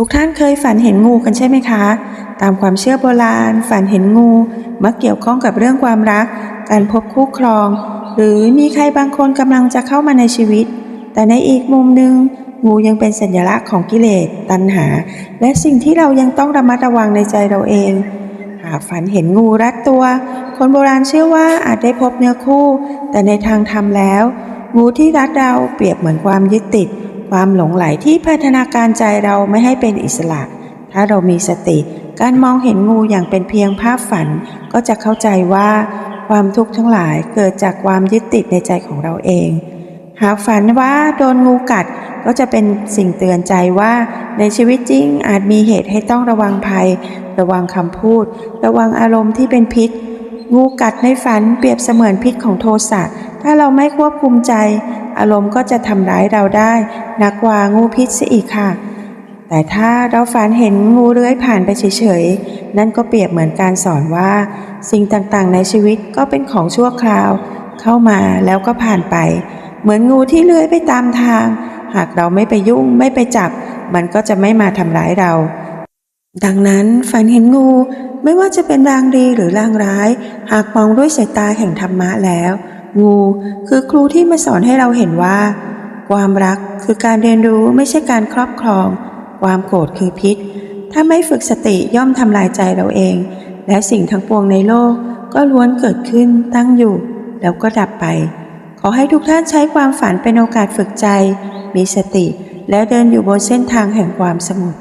ทุกท่านเคยฝันเห็นงูกันใช่ไหมคะ ตามความเชื่อโบราณ ฝันเห็นงูมักเกี่ยวข้องกับเรื่องความรัก การพบคู่ครอง หรือมีใครบางคนกำลังจะเข้ามาในชีวิต แต่ในอีกมุมหนึ่งงูยังเป็นสัญลักษณ์ของกิเลส ตัณหา และสิ่งที่เรายังต้องระมัดระวังในใจเราเอง หากฝันเห็นงูรัดตัว คนโบราณเชื่อว่าอาจได้พบเนื้อคู่ แต่ในทางธรรมแล้ว งูที่รัดเราเปรียบเหมือนความยึดติด ความหลงไหลที่พัฒนาการใจเราไม่ให้เป็นอิสระ ถ้าเรามีสติ การมองเห็นงูอย่างเป็นเพียงภาพฝัน ก็จะเข้าใจว่า ความทุกข์ทั้งหลายเกิดจากความยึดติดในใจของเราเอง หากฝันว่าโดนงูกัดก็จะเป็นสิ่งเตือนใจว่า ในชีวิตจริงอาจมีเหตุให้ต้องระวังภัย ระวังคำพูด ระวังอารมณ์ที่เป็นพิษ งูกัดในฝันเปรียบเสมือนพิษของโทสะถ้าเราไม่ควบคุมใจ อารมณ์ก็จะทำร้ายเราได้นักว่างูพิษเสียอีกค่ะ แต่ถ้าเราฝันเห็นงูเลื้อยผ่านไปเฉยๆ นั่นก็เปรียบเหมือนการสอนว่า สิ่งต่างๆ ในชีวิตก็เป็นของชั่วคราว เข้ามาแล้วก็ผ่านไป เหมือนงูที่เลื้อยไปตามทาง หากเราไม่ไปยุ่งไม่ไปจับ มันก็จะไม่มาทำร้ายเรา ดังนั้นฝันเห็นงูไม่ว่าจะเป็นรางดีหรือรางร้าย หากมองด้วยสายตาแห่งธรรมะแล้ว งูคือครูที่มาสอนให้เราเห็นว่า ความรักคือการเรียนรู้ไม่ใช่การครอบครอง ความโกรธคือพิษ ถ้าไม่ฝึกสติย่อมทำลายใจเราเอง และสิ่งทั้งปวงในโลกก็ล้วนเกิดขึ้นตั้งอยู่ แล้วก็ดับไป ขอให้ทุกท่านใช้ความฝันเป็นโอกาสฝึกใจ มีสติ และเดินอยู่บนเส้นทางแห่งความสงบ